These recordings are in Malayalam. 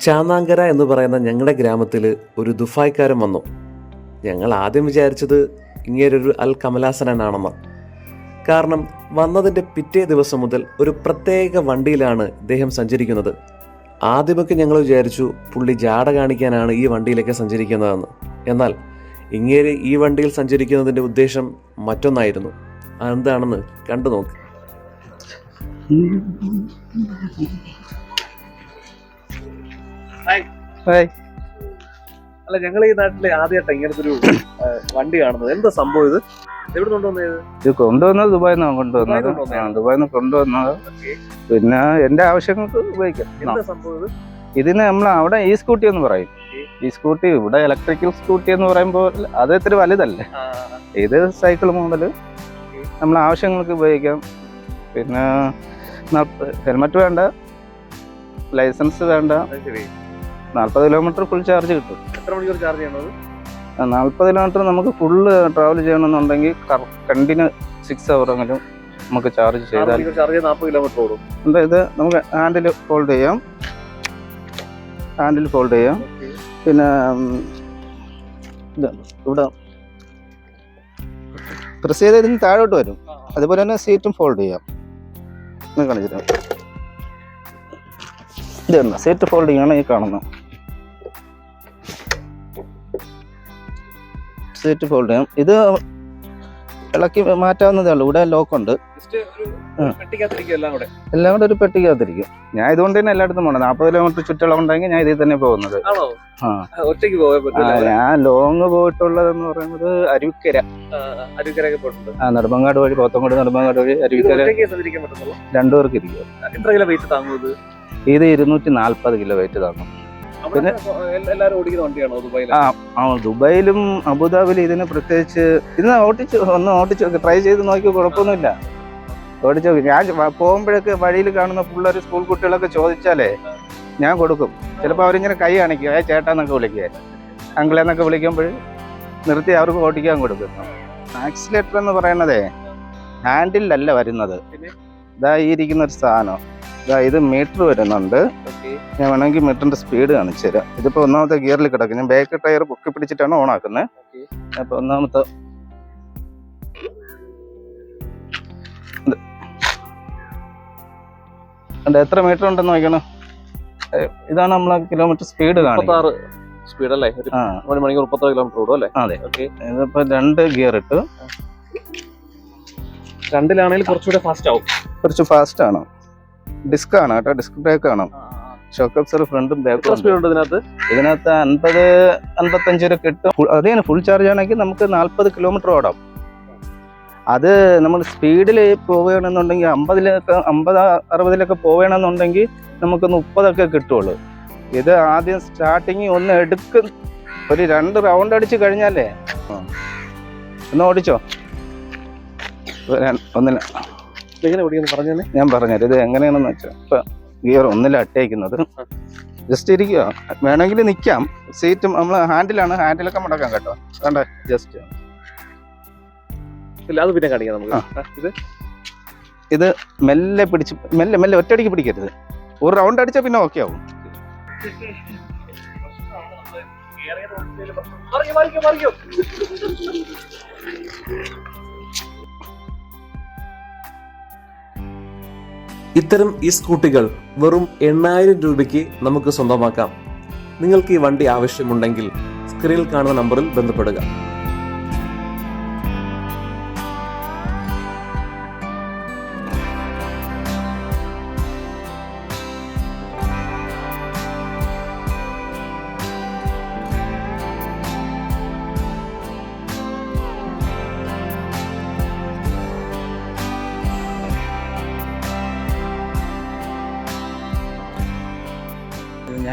ചാന്നാങ്കര എന്ന് പറയുന്ന ഞങ്ങളുടെ ഗ്രാമത്തിൽ ഒരു ദുഫായ്ക്കാരൻ വന്നു. ഞങ്ങൾ ആദ്യം വിചാരിച്ചത് ഇങ്ങേരൊരു അൽ കമലാസനാണെന്ന്. കാരണം വന്നതിന്റെ പിറ്റേ ദിവസം മുതൽ ഒരു പ്രത്യേക വണ്ടിയിലാണ് ഇദ്ദേഹം സഞ്ചരിക്കുന്നത്. ആദ്യമൊക്കെ ഞങ്ങൾ വിചാരിച്ചു പുള്ളി ജാട കാണിക്കാനാണ് ഈ വണ്ടിയിലൊക്കെ സഞ്ചരിക്കുന്നതെന്ന്. എന്നാൽ ഇങ്ങേര് ഈ വണ്ടിയിൽ സഞ്ചരിക്കുന്നതിന്റെ ഉദ്ദേശം മറ്റൊന്നായിരുന്നു. അതെന്താണെന്ന് കണ്ടു നോക്ക് അല്ല ഞങ്ങൾ ഈ നാട്ടിലെ ആദ്യമായിട്ട് ഇങ്ങനത്തെ ഒരു വണ്ടി കാണുന്നത്. എന്താ സംഭവം ഇത്? എവിടെ കൊണ്ടുവന്നത് ഇത്? കൊണ്ടുവന്നത് ദുബായിൽ നിന്നാണ് കൊണ്ടുവന്നത്. ദുബായിൽ നിന്ന് കൊണ്ടുവന്നത്. പിന്നെ എന്റെ ആവശ്യങ്ങൾക്ക് ഉപയോഗിക്കാം. എന്താ സംഭവം ഇത്? ഇതിന് നമ്മൾ അവിടെ ഈ സ്കൂട്ടി എന്ന് പറയും. ഈ സ്കൂട്ടി ഇവിടെ ഇലക്ട്രിക്കൽ സ്കൂട്ടി എന്ന് പറയുമ്പോൾ അത് ഇത്തിരി വലുതല്ലേ? ഇത് സൈക്കിൾ മോഡൽ നമ്മൾ ആവശ്യങ്ങൾക്ക് ഉപയോഗിക്കാം. പിന്നെ ഹെൽമറ്റ് വേണ്ട. ലൈസൻസ് വേണ്ട. നാൽപ്പത് കിലോമീറ്റർ ഫുൾ ചാർജ് കിട്ടും. എത്ര മണിക്കൂർ ചാർജ് ചെയ്യണത് നാൽപ്പത് കിലോമീറ്റർ നമുക്ക് ഫുള്ള് ട്രാവൽ ചെയ്യണമെന്നുണ്ടെങ്കിൽ കണ്ടിന്യൂ സിക്സ് അവറെങ്കിലും നമുക്ക് ചാർജ് ചെയ്താൽ ചാർജ് നാൽപ്പത് കിലോമീറ്റർ ഓടും. എന്താ ഇത് നമുക്ക് ഹാൻഡിൽ ഫോൾഡ് ചെയ്യാം. ഹാൻഡിൽ ഫോൾഡ് ചെയ്യാം. പിന്നെ ഇവിടെ പ്രസ് ചെയ്ത് ഇതിന് താഴോട്ട് വരും. അതുപോലെ തന്നെ സീറ്റും ഫോൾഡ് ചെയ്യാം. കാണിച്ചിട്ട്. ഇത് സീറ്റ് ഫോൾഡ് ആണ് ഈ കാണുന്നത്. സീറ്റ് ഫോൾഡ് ചെയ്യാം ഇത് ഇളക്കി മാറ്റാവുന്നതേ ഉള്ളൂ. ഇവിടെ ലോക്കുണ്ട് എല്ലാം കൂടെ. ഒരു പെട്ടിക്കകത്തിരിക്കും. ഞാൻ ഇതുകൊണ്ട് തന്നെ എല്ലായിടത്തും പോകണം നാൽപ്പത് കിലോമീറ്റർ ചുറ്റളം ഉണ്ടെങ്കിൽ ഞാൻ ഇതിൽ തന്നെ പോകുന്നത്. ഞാൻ ലോങ് പോയിട്ടുള്ളതെന്ന് പറയുന്നത് അരുവിക്കര. ആ നെടുമ്പങ്ങാട് വഴി പോത്തങ്കോട് നെടുമ്പങ്ങാട് വഴി അരുവിക്കര. രണ്ടുപേർക്ക് ഇരിക്കും. ഇത്? ഇരുന്നൂറ്റി നാല്പത് കിലോ വെയിറ്റ് താങ്ങും. എല്ലാവരും ഓടിക്കുന്ന വണ്ടിയാണോ ദുബായിൽ ആ ദുബായിലും അബുദാബിയിലും ഇതിന് പ്രത്യേകിച്ച് ഇന്ന് ഓട്ടിച്ചു ഒന്ന് ഓട്ടിച്ചു നോക്കി ട്രൈ ചെയ്ത് നോക്കി കുഴപ്പമൊന്നുമില്ല. ഓടിച്ചു നോക്കി. ഞാൻ പോകുമ്പോഴൊക്കെ വഴിയിൽ കാണുന്ന പിള്ളേർ സ്കൂൾ കുട്ടികളൊക്കെ ചോദിച്ചാലേ ഞാൻ കൊടുക്കും. ചിലപ്പോൾ അവരിങ്ങനെ കൈ കാണിക്കും. ഏ ചേട്ടാന്നൊക്കെ വിളിക്കുക അങ്കിളെന്നൊക്കെ വിളിക്കുമ്പോൾ നിർത്തി അവർക്ക് ഓടിക്കാൻ കൊടുക്കും. ആക്സിലേറ്റർ എന്ന് പറയണതേ ഹാൻഡിലല്ല വരുന്നത്. ഇതായിരിക്കുന്ന ഒരു സാധനം. ഇതാ മീറ്റർ വരുന്നുണ്ട്. ഞാൻ വേണമെങ്കിൽ മീറ്ററിന്റെ സ്പീഡ് കാണിച്ചു തരാം. ഇതിപ്പോ ഒന്നാമത്തെ ഗിയറിൽ കിടക്കും ഞാൻ ബാക്ക് ടയർ പൊക്കി പിടിച്ചിട്ടാണ് ഓൺ ആക്കുന്നത്. അപ്പൊ ഒന്നാമത്തെ എത്ര മീറ്റർ ഉണ്ടെന്ന് നോക്കണം ഇതാണ് നമ്മളെ കിലോമീറ്റർ സ്പീഡ് കാണിക്കുന്നത്. സ്പീഡ് അല്ലേ? ഒരു മണിക്കൂർ മുപ്പത്താറ് കിലോമീറ്റർ ഓടും അല്ലേ? അതെ. ഇതിപ്പോ രണ്ട് ഗിയർ ഇട്ടു രണ്ടിലാണെങ്കിൽ കുറച്ചുകൂടെ ഫാസ്റ്റ് ആവും. കുറച്ച് ഫാസ്റ്റ് ആണ്. ഡിസ്ക് ആണ് കേട്ടോ. ഡിസ്ക് ബ്രേക്ക് ആണ്. ഷോക്ക് അബ്സർ ഫ്രണ്ടും ബാക്കും ഇതിനകത്ത്? ഇതിനകത്ത് അൻപത് അൻപത്തഞ്ച് വരെ കിട്ടും. ഫുൾ- ഫുൾ ചാർജ് ആണെങ്കിൽ നമുക്ക് നാൽപ്പത് കിലോമീറ്റർ ഓടാം. അത് നമ്മൾ സ്പീഡിൽ പോവുകയാണെന്നുണ്ടെങ്കിൽ അമ്പതിലൊക്കെ അമ്പത് അറുപതിലൊക്കെ പോവുകയാണെന്നുണ്ടെങ്കിൽ നമുക്ക് മുപ്പതൊക്കെ കിട്ടുള്ളൂ. ഇത് ആദ്യം സ്റ്റാർട്ടിങ് ഒന്ന് എടുക്ക. ഒരു രണ്ട് റൗണ്ട് അടിച്ച് കഴിഞ്ഞാലേ. ഒന്ന് ഓടിച്ചോ? ഒന്നില്ല എങ്ങനെ ഓടിക്കുന്നു പറഞ്ഞു ഞാൻ പറഞ്ഞത് ഇത് എങ്ങനെയാണെന്ന് വെച്ചാൽ ഇപ്പൊ ഗിയർ ഒന്നിൽ അട്ടേക്കുന്നത് ജസ്റ്റ് ഇരിക്കുക വേണമെങ്കിൽ നിൽക്കാം സീറ്റും നമ്മൾ ഹാൻഡിലാണ് ഹാൻഡിലൊക്കെ മുടക്കാം കേട്ടോ. വേണ്ട ജസ്റ്റ് ഇല്ല അത് പിന്നെ കാണിക്കാം നമുക്ക്. ഇത്? ഇത് മെല്ലെ പിടിച്ച് മെല്ലെ മെല്ലെ ഒറ്റയടിക്ക് പിടിക്കരുത്. ഒരു റൗണ്ട് അടിച്ചാൽ പിന്നെ ഓക്കെ ആവും. മറിയോ, മറിയോ, മറിയോ. ഇത്തരം ഈ സ്കൂട്ടികൾ വെറും എണ്ണായിരം രൂപയ്ക്ക് നമുക്ക് സ്വന്തമാക്കാം. നിങ്ങൾക്ക് ഈ വണ്ടി ആവശ്യമുണ്ടെങ്കിൽ സ്ക്രീനിൽ കാണുന്ന നമ്പറിൽ ബന്ധപ്പെടുക.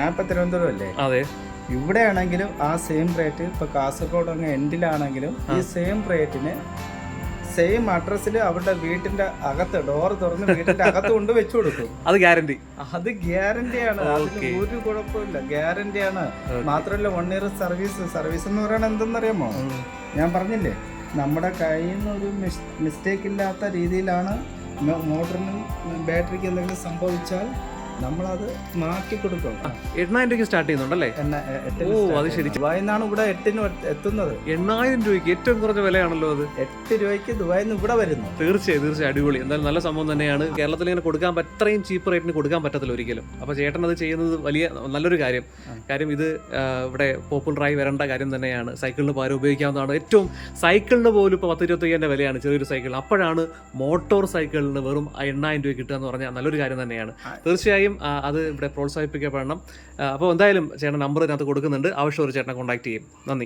ഞാൻ ഇപ്പൊ തിരുവനന്തപുരം അല്ലേ? അതെ. ഇവിടെ ആണെങ്കിലും ആ സെയിം റേറ്റ് ഇപ്പൊ കാസർഗോഡ് അങ്ങ് എൻഡിലാണെങ്കിലും ഈ സെയിം റേറ്റിന് സെയിം അഡ്രസ്സിൽ അവരുടെ വീട്ടിന്റെ അകത്ത് ഡോർ തുറന്ന് വീട്ടിന്റെ അകത്ത് കൊണ്ട് വെച്ചു കൊടുക്കും. അത് ഗ്യാരണ്ടി അത് ഗ്യാരണ്ടിയാണ് അതിന് Okay. ഒരു കുഴപ്പമില്ല ഗ്യാരണ്ടി ആണ്. മാത്രമല്ല വൺ ഇയർ സർവീസ് സർവീസ് എന്ന് പറയുന്നത് എന്തെന്നറിയാമോ? ഞാൻ പറഞ്ഞില്ലേ? നമ്മുടെ കയ്യിൽ നിന്ന് ഒരു മിസ്റ്റേക്ക് ഇല്ലാത്ത രീതിയിലാണ് മോട്ടറിനും ബാറ്ററിക്ക് എന്തെങ്കിലും സംഭവിച്ചാൽ നമ്മളത് മാറ്റി കൊടുക്കും. എണ്ണായിരം രൂപയ്ക്ക് സ്റ്റാർട്ട് ചെയ്യുന്നുണ്ടല്ലേ? ഓ, അത് ശരി. ദുബായിൽ നിന്നാണ് ഇവിടെ എട്ടിന് എത്തുന്നത്. എണ്ണായിരം രൂപയ്ക്ക് ഏറ്റവും കുറഞ്ഞ വിലയാണല്ലോ അത്. എട്ട് രൂപയ്ക്ക് ദുബായിന്ന് നിന്ന് ഇവിടെ വരുന്നു. തീർച്ചയായും തീർച്ചയായും. അടിപൊളി. എന്തായാലും നല്ല സംഭവം തന്നെയാണ്. കേരളത്തിൽ ഇങ്ങനെ കൊടുക്കാൻ അത്രയും ചീപ്പ് റേറ്റിന് കൊടുക്കാൻ പറ്റത്തില്ല ഒരിക്കലും. അപ്പോൾ ചേട്ടൻ അത് ചെയ്യുന്നത് വലിയ നല്ലൊരു കാര്യം. കാര്യം ഇത് ഇവിടെ പോപ്പുലറായി വരേണ്ട കാര്യം തന്നെയാണ്. സൈക്കിളിന് പകരം ഉപയോഗിക്കാവുന്നതാണ്. ഏറ്റവും സൈക്കിളിന് പോലും ഇപ്പോൾ പത്ത് ഇരുപത്തയ്യായിരം വിലയാണ് ചെറിയൊരു സൈക്കിൾ അപ്പോഴാണ് മോട്ടോർ സൈക്കിളിന് വെറും എണ്ണായിരം രൂപ കിട്ടുക എന്ന് പറഞ്ഞാൽ നല്ലൊരു കാര്യം തന്നെയാണ്. തീർച്ചയായും ആ, അത് ഇവിടെ പ്രോത്സാഹിപ്പിക്കപ്പെടണം അപ്പോൾ എന്തായാലും ചേട്ടൻ നമ്പർ ഇതിനകത്ത് കൊടുക്കുന്നുണ്ട്. ആവശ്യം ഒരു ചേട്ടനെ കോൺടാക്ട് ചെയ്യും. നന്ദി.